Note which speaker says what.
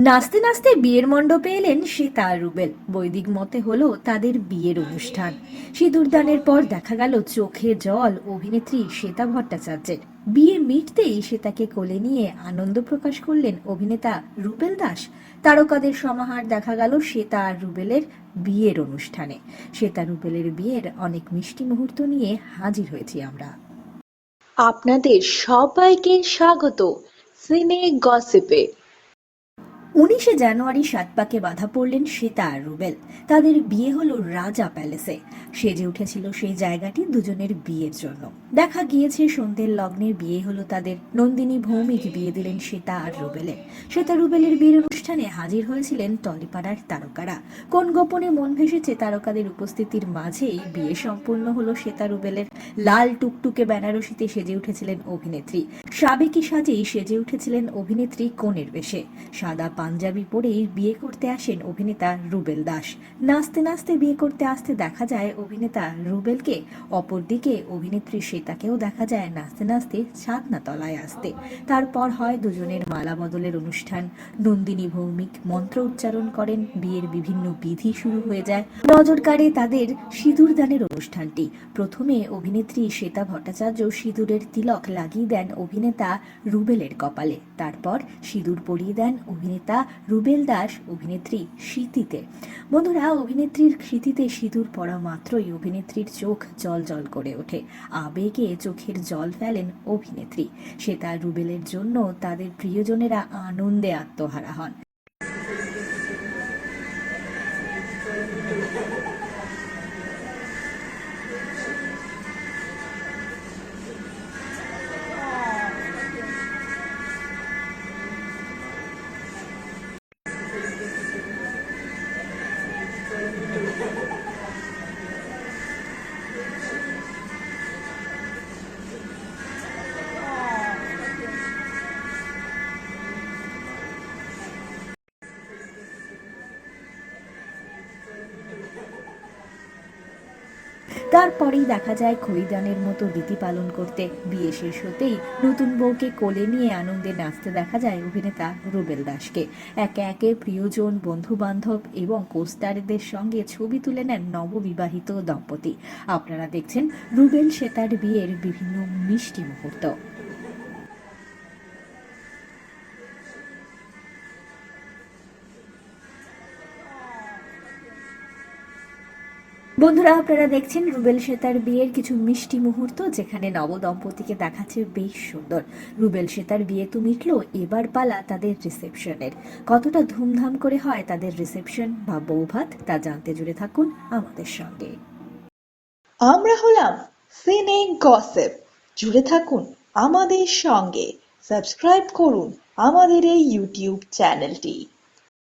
Speaker 1: নাচতে নাচতে বিয়ের মণ্ডপে এলেন সীতা রুবেল। বৈদিক মতে হলো তাদের বিয়ের অনুষ্ঠান। সিঁদুরদানের পর দেখা গেল চোখে জল, অভিনেত্রী শ্বেতা ভট্টাচার্যের। বিয়ে মিটতেই শ্বেতাকে কোলে নিয়ে আনন্দ প্রকাশ করলেন অভিনেতা রুবেল দাস। তারকাদের সমাহার দেখা গেল শ্বেতা আর রুবেলের বিয়ের অনুষ্ঠানে। শ্বেতা রুবেলের বিয়ের অনেক মিষ্টি মুহূর্ত নিয়ে হাজির হয়েছি আমরা।
Speaker 2: আপনাদের সবাইকে স্বাগত। সিনে গসিপে।
Speaker 1: উনিশে জানুয়ারি সাতপাকে বাধা পড়লেন শ্বেতা আর রুবেল। তাদের বিয়ে হলো রাজা প্যালেসে। সেজে উঠেছিল সেই জায়গাটি দুজনের বিয়ের জন্য। দেখা গিয়েছে সন্ধ্যের লগ্নে বিয়ে হলো তাদের। নন্দিনী ভৌমিক বিয়ে দিলেন শ্বেতা আর রুবেলের। শ্বেতা রুবেলের বিয়ের অনুষ্ঠানে হাজির হয়েছিলেন টলিপাড়ার তারকারা। কোন গোপনে মন ভেসেছে তারকাদের উপস্থিতির মাঝেই বিয়ে সম্পূর্ণ হলো শ্বেতা রুবেলের। লাল টুকটুকে বেনারসিতে সেজে উঠেছিলেন অভিনেত্রী। সাবেকি সাজেই সেজে উঠেছিলেন অভিনেত্রী কোণের বেশে। সাদা পাঞ্জাবি পরেই বিয়ে করতে আসেন অভিনেতা রুবেল দাস। নাচতে নাচতে বিয়ে করতে আসতে দেখা যায় অভিনেতা রুবেলকে। অপরদিকে অভিনেত্রী শ্বেতাকেও দেখা যায় নাচতে নাচতে ছাদনা তলায় আসতে। তারপর হয় দুজনের মালা বদলের অনুষ্ঠান। নন্দিনী ভৌমিক মন্ত্র উচ্চারণ করেন। বিয়ের বিভিন্ন বিধি শুরু হয়ে যায়। নজর কাড়ে তাদের সিঁদুর দানের অনুষ্ঠানটি। প্রথমে অভিনেত্রী শ্বেতা ভট্টাচার্য সিঁদুরের তিলক লাগিয়ে দেন অভিনেতা রুবেলের কপালে। তারপর সিঁদুর পরিয়ে দেন অভিনেতা রুবেল দাস অভিনেত্রী স্মৃতিতে। বন্ধুরা, অভিনেত্রীর স্মৃতিতে সিঁদুর পড়া মাত্রই অভিনেত্রীর চোখ জল জল করে ওঠে। আবেগে চোখের জল ফেলেন অভিনেত্রী। সে তার রুবেলের জন্য তাদের প্রিয়জনেরা আনন্দে আত্মহারা হন। তারপরেই দেখা যায় খরিদানের মতো রীতি পালন করতে। বিয়ে শেষ হতেই নতুন বউকে কোলে নিয়ে আনন্দে নাচতে দেখা যায় অভিনেতা রুবেল দাসকে। একে একে প্রিয়জন, বন্ধুবান্ধব এবং কোস্টারদের সঙ্গে ছবি তুলে নেন নববিবাহিত দম্পতি। আপনারা দেখছেন রুবেল সেতার বিয়ের বিভিন্ন মিষ্টি মুহূর্ত। বন্ধুরা, আপনারা দেখছেন রুবেল সেতার বিয়ের কিছু মিষ্টি মুহূর্ত, যেখানে নবদম্পতিকে দেখাচ্ছে বেশ সুন্দর। রুবেল সেতার বিয়ে তো মিটলো, এবার পালা তাদের রিসেপশনের। কতটা ধুমধাম করে হয় তাদের রিসেপশন বা বৌভাত তা জানতে জুড়ে থাকুন আমাদের সঙ্গে।
Speaker 2: আমরা হলাম সিনে গসেপ। জুড়ে থাকুন আমাদের সঙ্গে। সাবস্ক্রাইব করুন আমাদের এই ইউটিউব চ্যানেলটি।